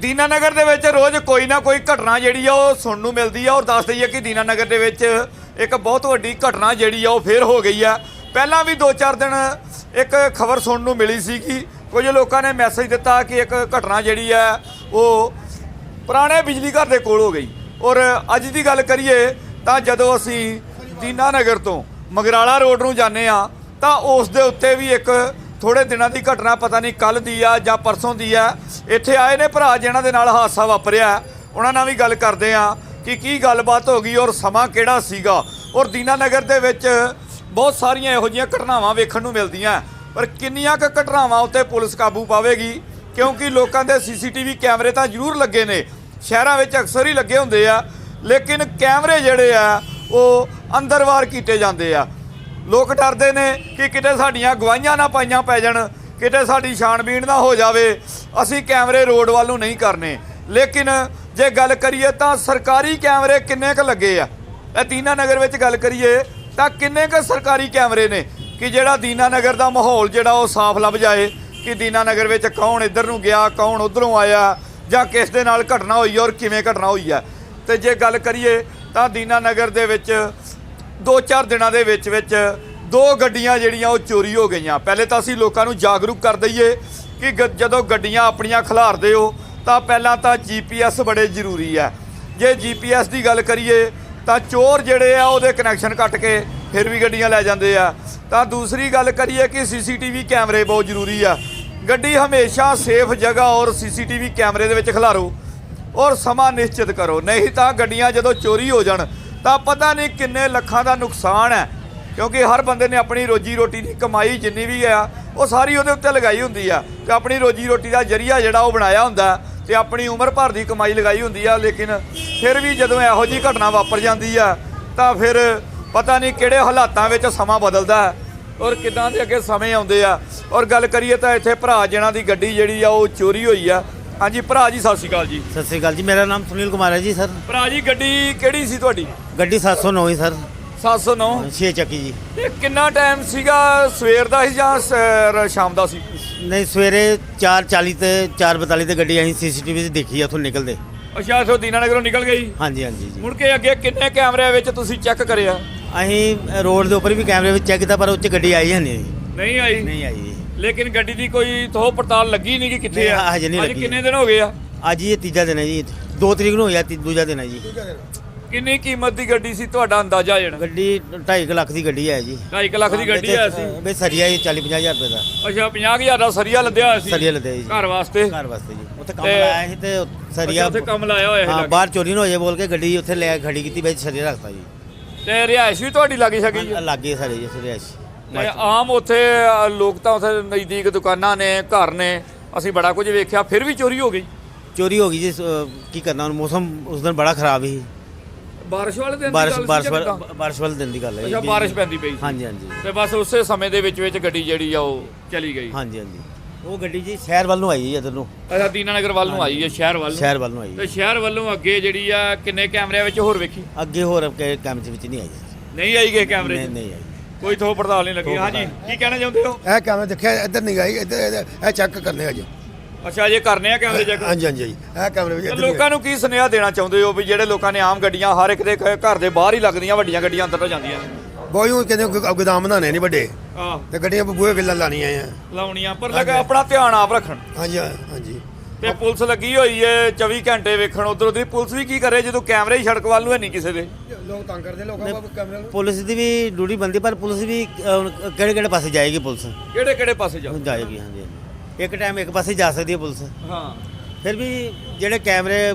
ਦੀਨਾਨਗਰ ਦੇ ਵਿੱਚ ਰੋਜ਼ ਕੋਈ ਨਾ ਕੋਈ ਘਟਨਾ ਜਿਹੜੀ ਆ ਉਹ ਸੁਣਨ ਨੂੰ ਮਿਲਦੀ ਆ ਔਰ ਦੱਸ ਦਈਏ ਕਿ ਦੀਨਾਨਗਰ ਦੇ ਵਿੱਚ ਇੱਕ ਬਹੁਤ ਵੱਡੀ ਘਟਨਾ ਜਿਹੜੀ ਆ ਉਹ ਫੇਰ ਹੋ ਗਈ ਆ। ਪਹਿਲਾਂ ਵੀ 2-4 ਦਿਨ ਇੱਕ ਖਬਰ ਸੁਣਨ ਨੂੰ ਮਿਲੀ ਸੀ ਕਿ ਕੁਝ ਲੋਕਾਂ ਨੇ ਮੈਸੇਜ ਦਿੱਤਾ ਕਿ ਇੱਕ ਘਟਨਾ ਜਿਹੜੀ ਆ ਉਹ ਪੁਰਾਣੇ ਬਿਜਲੀ ਘਰ ਦੇ ਕੋਲ ਹੋ ਗਈ। ਔਰ ਅੱਜ ਦੀ ਗੱਲ ਕਰੀਏ ਤਾਂ ਜਦੋਂ ਅਸੀਂ ਦੀਨਾਨਗਰ ਤੋਂ ਮਗਰਾਲਾ ਰੋਡ ਨੂੰ ਜਾਂਦੇ ਆ ਤਾਂ ਉਸ ਦੇ ਉੱਤੇ ਵੀ ਇੱਕ ਥੋੜੇ ਦਿਨਾਂ ਦੀ ਘਟਨਾ ਪਤਾ ਨਹੀਂ ਕੱਲ ਦੀ ਆ ਜਾਂ ਪਰਸੋਂ ਦੀ ਆ। ਇੱਥੇ ਆਏ ਨੇ ਭਰਾ ਜਿਹਨਾਂ ਦੇ ਨਾਲ ਹਾਦਸਾ ਵਾਪਰਿਆ। ਉਹਨਾਂ ਨਾਲ ਵੀ ਗੱਲ ਕਰਦੇ ਆ ਕਿ ਕੀ ਗੱਲਬਾਤ ਹੋ ਗਈ ਔਰ ਸਮਾਂ ਕਿਹੜਾ ਸੀਗਾ। ਔਰ ਦੀਨਾਨਗਰ ਦੇ ਵਿੱਚ ਬਹੁਤ ਸਾਰੀਆਂ ਇਹੋ ਜਿਹੀਆਂ ਘਟਨਾਵਾਂ ਵੇਖਣ ਨੂੰ ਮਿਲਦੀਆਂ। ਪਰ ਕਿੰਨੀਆਂ ਕੁ ਘਟਨਾਵਾਂ ਉੱਤੇ ਪੁਲਿਸ ਕਾਬੂ ਪਾਵੇਗੀ? ਕਿਉਂਕਿ ਲੋਕਾਂ ਦੇ ਸੀਸੀਟੀਵੀ ਕੈਮਰੇ ਤਾਂ ਜ਼ਰੂਰ ਲੱਗੇ ਨੇ। ਸ਼ਹਿਰਾਂ ਵਿੱਚ ਅਕਸਰ ਹੀ ਲੱਗੇ ਹੁੰਦੇ ਆ। ਲੇਕਿਨ ਕੈਮਰੇ ਜਿਹੜੇ ਆ, ਉਹ ਅੰਦਰਵਾਰ ਕੀਤੇ ਜਾਂਦੇ ਆ। ਲੋਕ ਡਰਦੇ ਨੇ ਕਿ ਕਿਤੇ ਸਾਡੀਆਂ ਗਵਾਹੀਆਂ ਨਾ ਪਾਈਆਂ ਪੈ ਜਾਣ, ਕਿਤੇ ਸਾਡੀ ਛਾਣਬੀਣ ਨਾ ਹੋ ਜਾਵੇ। ਅਸੀਂ ਕੈਮਰੇ ਰੋਡ ਵੱਲ ਨੂੰ ਨਹੀਂ ਕਰਨੇ। ਲੇਕਿਨ ਜੇ ਗੱਲ ਕਰੀਏ ਤਾਂ ਸਰਕਾਰੀ ਕੈਮਰੇ ਕਿੰਨੇ ਕੁ ਲੱਗੇ ਆ? ਇਹ ਦੀਨਾ ਨਗਰ ਵਿੱਚ ਗੱਲ ਕਰੀਏ ਤਾਂ ਕਿੰਨੇ ਕੁ ਸਰਕਾਰੀ ਕੈਮਰੇ ਨੇ ਕਿ ਜਿਹੜਾ ਦੀਨਾ ਨਗਰ ਦਾ ਮਾਹੌਲ ਜਿਹੜਾ ਉਹ ਸਾਫ਼ ਲੱਭ ਜਾਏ, ਕਿ ਦੀਨਾ ਨਗਰ ਵਿੱਚ ਕੌਣ ਇੱਧਰ ਨੂੰ ਗਿਆ, ਕੌਣ ਉਧਰੋਂ ਆਇਆ, ਜਾਂ ਕਿਸ ਦੇ ਨਾਲ ਘਟਨਾ ਹੋਈ ਔਰ ਕਿਵੇਂ ਘਟਨਾ ਹੋਈ ਹੈ ਤੇ ਜੇ ਗੱਲ ਕਰੀਏ ਤਾਂ ਦੀਨਾ ਨਗਰ ਦੇ ਵਿੱਚ ਦੋ ਚਾਰ ਦਿਨਾਂ ਦੇ ਵਿੱਚ ਵਿੱਚ ਦੋ ਗੱਡੀਆਂ ਜਿਹੜੀਆਂ ਉਹ ਚੋਰੀ ਹੋ ਗਈਆਂ। ਪਹਿਲੇ ਤਾਂ ਅਸੀਂ ਲੋਕਾਂ ਨੂੰ ਜਾਗਰੂਕ ਕਰ ਦਈਏ ਕਿ ਗ- ਜਦੋਂ ਗੱਡੀਆਂ ਆਪਣੀਆਂ ਖਿਲਾਰਦੇ ਹੋ, ਤਾਂ ਪਹਿਲਾਂ ਤਾਂ ਜੀਪੀਐਸ ਬੜੇ ਜ਼ਰੂਰੀ ਹੈ। ਜੇ ਜੀਪੀਐਸ ਦੀ ਗੱਲ ਕਰੀਏ, ਤਾਂ ਚੋਰ ਜਿਹੜੇ ਆ, ਉਹਦੇ ਕਨੈਕਸ਼ਨ ਕੱਟ ਕੇ ਫਿਰ ਵੀ ਗੱਡੀਆਂ ਲੈ ਜਾਂਦੇ ਆ। ਤਾਂ ਦੂਸਰੀ ਗੱਲ ਕਰੀਏ ਕਿ ਸੀਸੀਟੀਵੀ ਕੈਮਰੇ ਬਹੁਤ ਜ਼ਰੂਰੀ ਆ। ਗੱਡੀ ਹਮੇਸ਼ਾ ਸੇਫ ਜਗ੍ਹਾ ਔਰ ਸੀਸੀਟੀਵੀ ਕੈਮਰੇ ਦੇ ਵਿੱਚ ਖਿਲਾਰੋ ਔਰ ਸਮਾਂ ਨਿਸ਼ਚਿਤ ਕਰੋ। ਨਹੀਂ ਤਾਂ ਗੱਡੀਆਂ ਜਦੋਂ ਚੋਰੀ ਹੋ ਜਾਣ ਤਾਂ ਪਤਾ ਨਹੀਂ ਕਿੰਨੇ ਲੱਖਾਂ ਦਾ ਨੁਕਸਾਨ ਹੈ। ਕਿਉਂਕਿ ਹਰ ਬੰਦੇ ਨੇ ਆਪਣੀ ਰੋਜੀ ਰੋਟੀ ਦੀ ਕਮਾਈ ਜਿੰਨੀ ਵੀ ਆ, ਉਹ ਸਾਰੀ ਉਹਦੇ ਉੱਤੇ ਲਗਾਈ ਹੁੰਦੀ ਆ। ਤੇ ਆਪਣੀ ਰੋਜੀ ਰੋਟੀ ਦਾ ਜਰੀਆ ਜਿਹੜਾ ਉਹ ਬਣਾਇਆ ਹੁੰਦਾ ਤੇ ਆਪਣੀ ਉਮਰ ਭਰ ਦੀ ਕਮਾਈ ਲਗਾਈ ਹੁੰਦੀ ਆ, ਲੇਕਿਨ ਫਿਰ ਵੀ ਜਦੋਂ ਇਹੋ ਜੀ ਘਟਨਾ ਵਾਪਰ ਜਾਂਦੀ ਆ, ਤਾਂ ਫਿਰ ਪਤਾ ਨਹੀਂ ਕਿਹੜੇ ਹਾਲਾਤਾਂ ਵਿੱਚ ਸਮਾਂ ਬਦਲਦਾ ਹੈ। ਔਰ ਕਿਦਾਂ ਦੇ ਅੱਗੇ ਸਮੇਂ ਆਉਂਦੇ ਆ। ਔਰ ਗੱਲ ਕਰੀਏ ਤਾਂ ਇੱਥੇ ਭਰਾ ਜਿਹਨਾਂ ਦੀ ਗੱਡੀ ਜਿਹੜੀ ਆ, ਉਹ ਚੋਰੀ ਹੋਈ ਆ। ਹਾਂਜੀ ਭਰਾ ਜੀ ਸਤਿ ਸ਼੍ਰੀ ਅਕਾਲ ਜੀ। ਸਤਿ ਸ੍ਰੀ ਅਕਾਲ ਜੀ ਮੇਰਾ ਨਾਮ ਸੁਨੀਲ ਕੁਮਾਰ ਹੈ ਜੀ ਸਰ। ਭਰਾ ਜੀ ਗੱਡੀ ਕਿਹੜੀ ਸੀ ਤੁਹਾਡੀ? ਗੱਡੀ 709 ਹੀ ਸਰ। 709 6 ਚੱਕੀ ਜੀ। ਇਹ ਕਿੰਨਾ ਟਾਈਮ ਸੀਗਾ ਸਵੇਰ ਦਾ ਸੀ ਜਾਂ ਸ- ਸ਼ਾਮ ਦਾ ਸੀ? ਨਹੀਂ ਸਵੇਰੇ 4:40 ਤੇ 4:42 ਤੇ ਗੱਡੀ ਅਸੀਂ ਸੀਸੀਟੀਵੀ 'ਚ ਦੇਖੀ ਆ ਉੱਥੋਂ ਨਿਕਲਦੇ। ਅੱਛਾ ਇਥੋਂ ਦੀਨਾਨਗਰੋਂ ਨਿਕਲ ਗਈ? ਹਾਂਜੀ ਹਾਂਜੀ ਜੀ। ਮੁੜ ਕੇ ਅੱਗੇ ਕਿੰਨੇ ਕੈਮਰਿਆਂ ਵਿੱਚ ਤੁਸੀਂ ਚੈੱਕ ਕਰਿਆ? ਅਸੀਂ ਰੋਡ ਦੇ ਉੱਪਰ ਵੀ ਕੈਮਰੇ ਵਿੱਚ ਚੈੱਕ ਕੀਤਾ ਪਰ ਉੱਚ ਗੱਡੀ ਆਈ ਹੈ ਨਹੀਂ। ਨਹੀਂ ਆਈ? ਨਹੀਂ ਆਈ। ਜੀ ਲੇਕਿਨ ਗੱਡੀ ਦੀ ਕੋਈ ਥੋ ਪੜਤਾਲ ਲੱਗੀ ਨਹੀਂ ਕਿ ਕਿੱਥੇ ਨਹੀਂ, ਆ? ਹਜੇ ਨਹੀਂ ਲੱਗੀ। ਕਿੰਨੇ ਦਿਨ ਹੋ ਗਏ ਆ? ਅੱਜ ਇਹ ਤੀਜਾ ਦਿਨ ਹੈ ਜੀ। 2 ਤਰੀਕ ਨੂੰ ਹੋਇਆ ਤੀ ਦੂਜਾ ਦਿਨ ਹੈ ਜੀ। ਕਿੰਨੀ ਕੀਮਤ ਦੀ ਗੱਡੀ ਸੀ ਤੁਹਾਡਾ ਅੰਦਾਜ਼ਾ ਜਿਹੜਾ ਗੱਡੀ 2.5 ਲੱਖ ਦੀ ਗੱਡੀ ਹੈ ਜੀ। 2.5 ਲੱਖ ਦੀ ਗੱਡੀ ਆ ਸੀ। ਬੇ ਸਰੀਆ ਜੀ 40 50000 ਰੁਪਏ ਦਾ। ਅੱਛਾ 50000 ਦਾ ਸਰੀਆ ਲੱਦਿਆ ਹੋਇਆ ਸੀ? ਸਰੀਆ ਲੱਦਿਆ ਜੀ। ਘਰ ਵਾਸਤੇ? ਘਰ ਵਾਸਤੇ ਜੀ। ਉੱਥੇ ਕੰਮ ਤੇ- ਲਾਇਆ ਸੀ ਤੇ ਸਰੀਆ ਉੱਥੇ ਕੰਮ ਲਾਇਆ ਹੋਇਆ ਹਾਂ ਹੈ ਬਾਹਰ ਚੋਰੀ ਨਾ ਹੋ ਜਾਏ ਬੋਲ ਕੇ ਗੱਡੀ ਉੱਥੇ ਲੈ ਕੇ ਖੜੀ ਕੀਤੀ ਵਿੱਚ ਸਰੀਆ ਰੱਖਤਾ ਜੀ। ਤੇ ਰਿਹਾਇਸ਼ ਵੀ ਤੁਹਾਡੀ ਲੱਗੀ ਸਕੀ ਜੀ? ਲੱਗੇ ਸਾਰੇ ਜੀ ਸਰੀਆਸ਼ ਤੇ ਆਮ ਉੱਥੇ ਅ, ਲੋਕ ਤਾਂ ਉੱਥੇ ਨਜ਼ਦੀਕ ਦੁਕਾਨਾਂ ਨੇ ਘਰ ਨੇ। ਅਸੀਂ ਬੜਾ ਕੁਝ ਵੇਖਿਆ ਫਿਰ ਵੀ ਚੋਰੀ ਹੋ ਗਈ। ਚੋਰੀ ਹੋ ਗਈ ਜੀ ਕੀ ਕਰਨਾ ਹੁਣ ਮੌਸਮ ਉਸ ਦਿਨ ਬੜਾ ਖਰਾਬ ਸੀ। ਬਾਰਿਸ਼ ਵਾਲੇ ਦਿਨ ਬਾਰਿਸ਼ ਬਾਰਿਸ਼ ਵਾਲ- ਬਾਰਿਸ਼ ਵਾਲੇ ਦਿਨ ਦੀ ਗੱਲ ਹੈ ਅੱਛਾ ਜੀ। ਬਾਰਿਸ਼ ਪੈਂਦੀ ਪਈ ਸੀ। ਹਾਂਜੀ ਹਾਂਜੀ। ਤੇ ਬਸ ਉਸੇ ਸਮੇਂ ਦੇ ਵਿੱਚ ਵਿੱਚ ਗੱਡੀ ਜਿਹੜੀ ਆ ਉਹ ਚਲੀ ਗਈ। ਹਾਂਜੀ ਹਾਂਜੀ। ਉਹ ਗੱਡੀ ਜੀ ਸ਼ਹਿਰ ਵੱਲ ਨੂੰ ਆਈ ਜੀ ਇੱਧਰ ਨੂੰ। ਅੱਛਾ ਦੀਨਾਨਗਰ ਵੱਲ ਨੂੰ ਆਈ ਹੈ ਸ਼ਹਿਰ ਵੱਲ ਨੂੰ। ਸ਼ਹਿਰ ਵੱਲ ਨੂੰ ਆਈ ਤੇ ਸ਼ਹਿਰ ਵੱਲੋਂ ਅੱਗੇ ਜਿਹੜੀ ਆ ਕਿੰਨੇ ਕੈਮਰਿਆਂ ਵਿੱਚ ਹੋਰ ਵੇਖੀ? ਅੱਗੇ ਹੋਰ ਕੇ ਕੰਮ ਵਿੱਚ ਨਹੀਂ ਆਈ ਜੀ। ਨਹੀਂ ਆਈ ਗਏ ਕੈਮਰੇ ਨਹੀਂ 'ਚ? ਨਹੀਂ ਆਈ। ਕੋਈ ਥੋ ਪੜਤਾਲ ਨਹੀਂ ਲੱਗੀ। ਹਾਂਜੀ ਕੀ ਕਹਿਣਾ ਚਾਹੁੰਦੇ ਹੋ? ਇਹ ਕੈਮਰਾ ਦੇਖਿਆ ਇੱਧਰ ਨਹੀਂ ਗਈ ਇੱਧਰ ਇੱਧਰ- ਇਹ ਚੈੱਕ ਕਰਨੇ ਆ ਜੀ। ਅੱਛਾ ਜੇ ਕਰਨੇ ਆ ਕੈਮਰੇ ਚੈੱਕ ਹਾਂਜੀ ਹਾਂਜੀ। ਇਹ ਕੈਮਰੇ ਵਿੱਚ ਇੱਧਰ ਲੋਕਾਂ ਨੂੰ ਕੀ ਸੁਨੇਹਾ ਦੇਣਾ ਚਾਹੁੰਦੇ ਹੋ ਵੀ ਜਿਹੜੇ ਲੋਕਾਂ ਨੇ ਆਮ ਗੱਡੀਆਂ ਹਰ ਇੱਕ ਦੇ ਘ- ਘਰ ਦੇ ਬਾਹਰ ਹੀ ਲੱਗਦੀਆਂ ਵੱਡੀਆਂ ਗੱਡੀਆਂ ਅੰਦਰ ਤਾਂ ਜਾਂਦੀਆਂ ਨੇ ਬਹੁਤ ਉਹ ਕਹਿੰਦੇ ਗੋ- ਗੋਦਾਮ ਬਣਾਉਣੇ ਨਹੀਂ ਵੱਡੇ। ਆਹ ਤੇ ਗੱਡੀਆਂ ਬੂਹੇ ਗੱਲਾਂ ਲਾਣੀਆਂ ਆ। ਲਾਉਣੀਆਂ ਪਰ ਲੱਗਾ ਆਪਣਾ ਧਿਆਨ ਆਪ ਰੱਖਣ। ਹਾਂਜੀ ਹਾਂਜੀ। ਤੇ ਪੁਲਿਸ ਲੱਗੀ ਹੋਈ ਏ 24 ਘੰਟੇ ਵੇਖਣ। ਉਧਰ ਦੀ ਪੁਲਿਸ ਵੀ ਕੀ ਕਰੇ ਜਦੋਂ ਕੈਮਰੇ ਹੀ ਸੜਕ ਵੱਲ ਨੂੰ ਹੈ ਨਹੀਂ ਕਿਸੇ ਦੇ? ਲੋਕ ਤੰਗ ਕਰਦੇ ਲੋਕਾਂ ਕੋਲ ਕੈਮਰੇ ਪੁਲਿਸ ਦੀ ਵੀ ਡਿਊਟੀ ਬੰਦੀ ਪਰ ਪੁਲਿਸ ਵੀ ਕਿਹੜੇ ਕਿਹੜੇ ਪਾਸੇ ਜਾਏਗੀ ਪੁਲਿਸ? ਕਿਹੜੇ ਕਿਹੜੇ ਪਾਸੇ ਜਾਓ ਜਾਏਗੀ ਹਾਂਜੀ। ਇੱਕ ਟਾਈਮ ਇੱਕ ਪਾਸੇ ਜਾ ਸਕਦੀ ਹੈ ਪੁਲਿਸ। ਹਾਂ। ਫਿਰ ਵੀ ਜਿਹੜੇ ਕੈਮਰੇ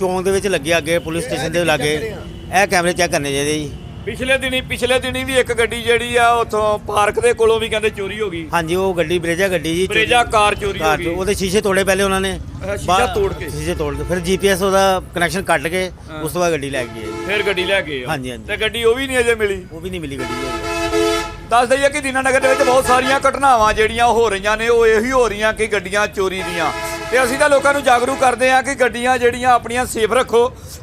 ਚੌਂਕ ਦੇ ਵਿੱਚ ਲੱਗੇ ਅੱਗੇ ਪੁਲਿਸ ਸਟੇਸ਼ਨ ਦੇ ਲਾਗੇ ਇਹ ਕੈਮਰੇ ਚੈੱਕ ਕਰਨੇ ਚਾਹੀਦੇ ਜੀ। ਪਿਛਲੇ ਦਿਨੀ ਪਿਛਲੇ ਦਿਨੀ ਵੀ ਇੱਕ ਗੱਡੀ ਜਿਹੜੀ ਆ ਉਥੋਂ ਪਾਰਕ ਦੇ ਕੋਲੋਂ ਵੀ ਕਹਿੰਦੇ ਚੋਰੀ ਹੋ ਗਈ। ਹਾਂਜੀ ਉਹ ਗੱਡੀ ਬਰੇਜਾ ਗੱਡੀ ਜੀ ਬਰੇਜਾ ਕਾਰ ਚੋਰੀ ਹੋ ਕਾਰ ਗਈ। ਉਹਦੇ ਸ਼ੀਸ਼ੇ ਤੋੜੇ ਪਹਿਲੇ ਉਹਨਾਂ ਨੇ। ਅੱਛਾ, ਸ਼ੀਸ਼ਾ ਬਾਹਰ- ਤੋੜ ਕੇ। ਸ਼ੀਸ਼ੇ ਤੋੜ ਕੇ ਫਿਰ ਜੀਪੀਐਸ ਉਹਦਾ ਕਨੈਕਸ਼ਨ ਕੱਟ ਕੇ ਉਸ ਤੋਂ ਬਾਅਦ ਗੱਡੀ ਲੈ ਗਈ ਜੀ ਫਿਰ ਗੱਡੀ ਲੈ ਗਏ ਆ। ਹਾਂਜੀ, ਹਾਂਜੀ। ਤੇ ਗੱਡੀ ਉਹ ਵੀ ਨਹੀਂ ਅਜੇ ਮਿਲੀ। ਉਹ ਵੀ ਨਹੀਂ ਮਿਲੀ ਗੱਡੀ ਜੀ ਦੱਸ ਦਈਏ ਕਿ ਦੀਨਾਨਗਰ ਦੇ ਵਿੱਚ ਬਹੁਤ ਸਾਰੀਆਂ ਘਟਨਾਵਾਂ ਜਿਹੜੀਆਂ ਹੋ ਰਹੀਆਂ ਨੇ ਉਹ ਇਹੀ ਹੋ ਰਹੀਆਂ ਕਿ ਗੱਡੀਆਂ ਚੋਰੀ ਦੀਆਂ। ਤੇ ਅਸੀਂ ਤਾਂ ਲੋਕਾਂ ਨੂੰ ਜਾਗਰੂਕ ਕਰਦੇ ਹਾਂ ਕਿ ਗੱਡੀਆਂ ਜਿਹੜੀਆਂ ਆਪਣੀਆਂ ਸੇਫ ਰੱਖੋ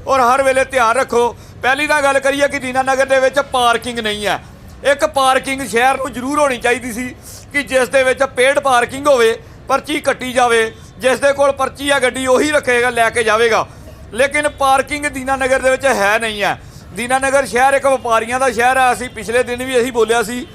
ਔਰ ਹਰ ਵੇਲੇ ਧਿਆਨ ਰੱਖੋ। ਪਹਿਲੀ ਤਾਂ ਗੱਲ ਕਰੀਏ ਕਿ ਦੀਨਾਨਗਰ ਦੇ ਵਿੱਚ ਪਾਰਕਿੰਗ ਨਹੀਂ ਹੈ। ਇੱਕ ਪਾਰਕਿੰਗ ਸ਼ਹਿਰ ਨੂੰ ਜ਼ਰੂਰ ਹੋਣੀ ਚਾਹੀਦੀ ਸੀ ਕਿ ਜਿਸ ਦੇ ਵਿੱਚ ਪੇਡ ਪਾਰਕਿੰਗ ਹੋਵੇ, ਪਰਚੀ ਕੱਟੀ ਜਾਵੇ, ਜਿਸ ਦੇ ਕੋਲ ਪਰਚੀ ਆ ਗੱਡੀ ਉਹੀ ਰੱਖੇਗਾ, ਲੈ ਕੇ ਜਾਵੇਗਾ। ਲੇਕਿਨ ਪਾਰਕਿੰਗ ਦੀਨਾਨਗਰ ਦੇ ਵਿੱਚ ਹੈ ਨਹੀਂ ਹੈ। ਦੀਨਾਨਗਰ ਸ਼ਹਿਰ ਇੱਕ ਵਪਾਰੀਆਂ ਦਾ ਸ਼ਹਿਰ ਹੈ। ਅਸੀਂ ਪਿਛਲੇ ਦਿਨ ਵੀ ਇਹੀ ਬੋਲਿਆ ਸੀ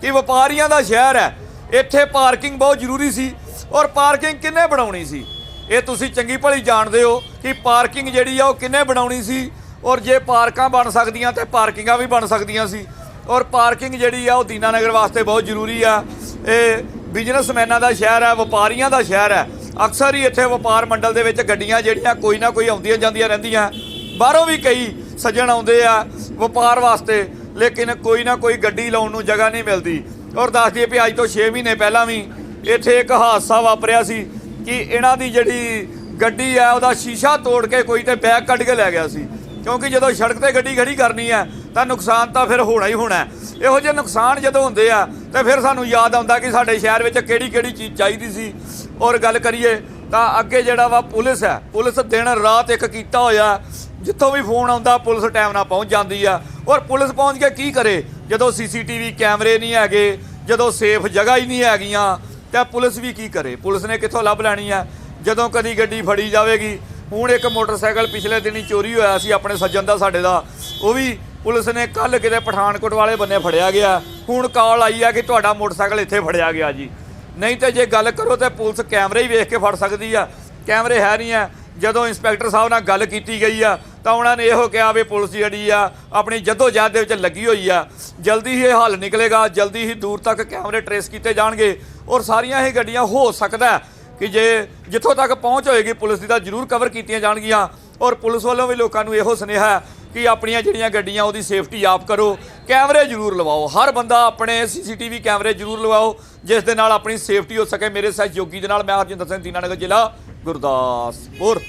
ਕਿ ਵਪਾਰੀਆਂ ਦਾ ਸ਼ਹਿਰ ਹੈ। ਇੱਥੇ ਪਾਰਕਿੰਗ ਬਹੁਤ ਜ਼ਰੂਰੀ ਸੀ। ਔਰ ਪਾਰਕਿੰਗ ਕਿੰਨੇ ਬਣਾਉਣੀ ਸੀ? ਇਹ ਤੁਸੀਂ ਚੰਗੀ ਭਲੀ ਜਾਣਦੇ ਹੋ ਕਿ ਪਾਰਕਿੰਗ ਜਿਹੜੀ ਆ ਉਹ ਕਿੰਨੇ ਬਣਾਉਣੀ ਸੀ ਔਰ ਜੇ ਪਾਰਕਾਂ ਬਣ ਸਕਦੀਆਂ ਤੇ ਪਾਰਕਿੰਗਾਂ ਵੀ ਬਣ ਸਕਦੀਆਂ ਸੀ। ਔਰ ਪਾਰਕਿੰਗ ਜਿਹੜੀ ਆ ਉਹ ਦੀਨਾਨਗਰ ਵਾਸਤੇ ਬਹੁਤ ਜ਼ਰੂਰੀ ਆ। ਇਹ ਬਿਜ਼ਨਸਮੈਨਾਂ ਦਾ ਸ਼ਹਿਰ ਹੈ ਵਪਾਰੀਆਂ ਦਾ ਸ਼ਹਿਰ ਹੈ ਅਕਸਰ ਹੀ ਇੱਥੇ ਵਪਾਰ ਮੰਡਲ ਦੇ ਵਿੱਚ ਗੱਡੀਆਂ ਜਿਹੜੀਆਂ ਕੋਈ ਨਾ ਕੋਈ ਆਉਂਦੀਆਂ ਜਾਂਦੀਆਂ ਰਹਿੰਦੀਆਂ। ਬਾਹਰੋਂ ਵੀ ਕਈ ਸੱਜਣ ਆਉਂਦੇ ਆ ਵਪਾਰ ਵਾਸਤੇ, ਲੇਕਿਨ ਕੋਈ ਨਾ ਕੋਈ ਗੱਡੀ ਲਾਉਣ ਨੂੰ ਜਗ੍ਹਾ ਨਹੀਂ ਮਿਲਦੀ। ਔਰ ਦੱਸਦੀ ਦਈਏ ਵੀ ਅੱਜ ਤੋਂ 6 ਮਹੀਨੇ ਪਹਿਲਾਂ ਵੀ ਇੱਥੇ ਇੱਕ ਹਾਦਸਾ ਵਾਪਰਿਆ ਸੀ ਕਿ ਇਹਨਾਂ ਦੀ ਜਿਹੜੀ ਗੱਡੀ ਆ, ਉਹਦਾ ਸ਼ੀਸ਼ਾ ਤੋੜ ਕੇ ਕੋਈ ਤੇ ਬੈਗ ਕੱਢ ਕੇ ਲੈ ਗਿਆ ਸੀ। ਕਿਉਂਕਿ ਜਦੋਂ ਸੜਕ ਤੇ ਗੱਡੀ ਖੜੀ ਕਰਨੀ ਹੈ ਤਾਂ ਨੁਕਸਾਨ ਤਾਂ ਫਿਰ ਹੋਣਾ ਹੀ ਹੋਣਾ। ਇਹੋ ਜਿਹੇ ਨੁਕਸਾਨ ਜਦੋਂ ਹੁੰਦੇ ਆ, ਤੇ ਫਿਰ ਸਾਨੂੰ ਯਾਦ ਆਉਂਦਾ ਕਿ ਸਾਡੇ ਸ਼ਹਿਰ ਵਿੱਚ ਕਿਹੜੀ ਕਿਹੜੀ ਚੀਜ਼ ਚਾਹੀਦੀ ਸੀ। ਔਰ ਗੱਲ ਕਰੀਏ, ਤਾਂ ਅੱਗੇ ਜਿਹੜਾ ਵਾ ਪੁਲਿਸ ਹੈ ਪੁਲਿਸ ਦਿਨ ਰਾਤ ਇੱਕ ਕੀਤਾ ਹੋਇਆ, ਜਿੱਥੋਂ ਵੀ ਫੋਨ ਆਉਂਦਾ, ਪੁਲਿਸ ਟਾਈਮ ਨਾਲ ਪਹੁੰਚ ਜਾਂਦੀ ਆ। ਔਰ ਪੁਲਿਸ ਪਹੁੰਚ ਕੇ ਕੀ ਕਰੇ? ਜਦੋਂ ਸੀਸੀਟੀਵੀ ਕੈਮਰੇ ਨਹੀਂ ਹੈਗੇ, ਜਦੋਂ ਸੇਫ ਜਗ੍ਹਾ ਹੀ ਨਹੀਂ ਹੈਗੀਆਂ ਤਾਂ ਪੁਲਿਸ ਵੀ ਕੀ ਕਰੇ? ਪੁਲਿਸ ਨੇ ਕਿੱਥੋਂ ਲੱਭ ਲੈਣੀ ਆ? ਜਦੋਂ ਕਦੀ ਗੱਡੀ ਫੜੀ ਜਾਵੇਗੀ, ਹੁਣ ਇੱਕ ਮੋਟਰਸਾਈਕਲ ਪਿਛਲੇ ਦਿਨੀ ਚੋਰੀ ਹੋਇਆ ਸੀ, ਆਪਣੇ ਸੱਜਣ ਦਾ, ਸਾਡੇ ਦਾ। ਉਹ ਵੀ ਪੁਲਿਸ ਨੇ ਕੱਲ ਕਿਤੇ ਪਠਾਨਕੋਟ ਵਾਲੇ ਬੰਨੇ ਫੜਿਆ ਗਿਆ। ਹੁਣ ਕਾਲ ਆਈ ਆ ਕਿ ਤੁਹਾਡਾ ਮੋਟਰਸਾਈਕਲ ਇੱਥੇ ਫੜਿਆ ਗਿਆ ਜੀ। ਨਹੀਂ ਤੇ ਜੇ ਗੱਲ ਕਰੋ ਤੇ ਪੁਲਿਸ ਕੈਮਰੇ ਹੀ ਵੇਖ ਕੇ ਫੜ ਸਕਦੀ ਆ। ਕੈਮਰੇ ਹੈ ਨਹੀਂ ਆ। ਜਦੋਂ ਇੰਸਪੈਕਟਰ ਸਾਹਿਬ ਨਾਲ ਗੱਲ ਕੀਤੀ ਗਈ ਆ, ਤਾਂ ਉਹਨਾਂ ਨੇ ਇਹੋ ਕਿਹਾ ਵੀ ਪੁਲਿਸ ਜਿਹੜੀ ਆ, ਆਪਣੀ ਜਦੋਜਹਿਦ ਦੇ ਵਿੱਚ ਲੱਗੀ ਹੋਈ ਆ। ਜਲਦੀ ਹੀ ਇਹ ਹੱਲ ਨਿਕਲੇਗਾ, ਜਲਦੀ ਹੀ ਦੂਰ ਤੱਕ ਕੈਮਰੇ ਟਰੇਸ ਕੀਤੇ ਜਾਣਗੇ। ਔਰ ਸਾਰੀਆਂ ਇਹ ਗੱਡੀਆਂ ਹੋ ਸਕਦਾ ਕਿ ਜੇ ਜਿੱਥੋਂ ਤੱਕ ਪਹੁੰਚ ਹੋਏਗੀ, ਪੁਲਿਸ ਦੀ ਤਾਂ ਜ਼ਰੂਰ ਕਵਰ ਕੀਤੀਆਂ ਜਾਣਗੀਆਂ। ਔਰ ਪੁਲਿਸ ਵੱਲੋਂ ਵੀ ਲੋਕਾਂ ਨੂੰ ਇਹੋ ਸੁਨੇਹਾ ਹੈ ਕਿ ਆਪਣੀਆਂ ਜਿਹੜੀਆਂ ਗੱਡੀਆਂ, ਉਹਦੀ ਸੇਫਟੀ ਆਪ ਕਰੋ। ਕੈਮਰੇ ਜ਼ਰੂਰ ਲਵਾਓ। ਹਰ ਬੰਦਾ ਆਪਣੇ ਸੀਸੀਟੀਵੀ ਕੈਮਰੇ ਜ਼ਰੂਰ ਲਵਾਓ, ਜਿਸ ਦੇ ਨਾਲ ਆਪਣੀ ਸੇਫਟੀ ਹੋ ਸਕੇ। ਮੇਰੇ ਸਹਿਯੋਗੀ ਦੇ ਨਾਲ ਮੈਂ ਹਰਜਿੰਦਰ ਸਿੰਘ, ਦੀਨਾਨਗਰ ਜ਼ਿਲ੍ਹਾ ਗੁਰਦਾਸਪੁਰ।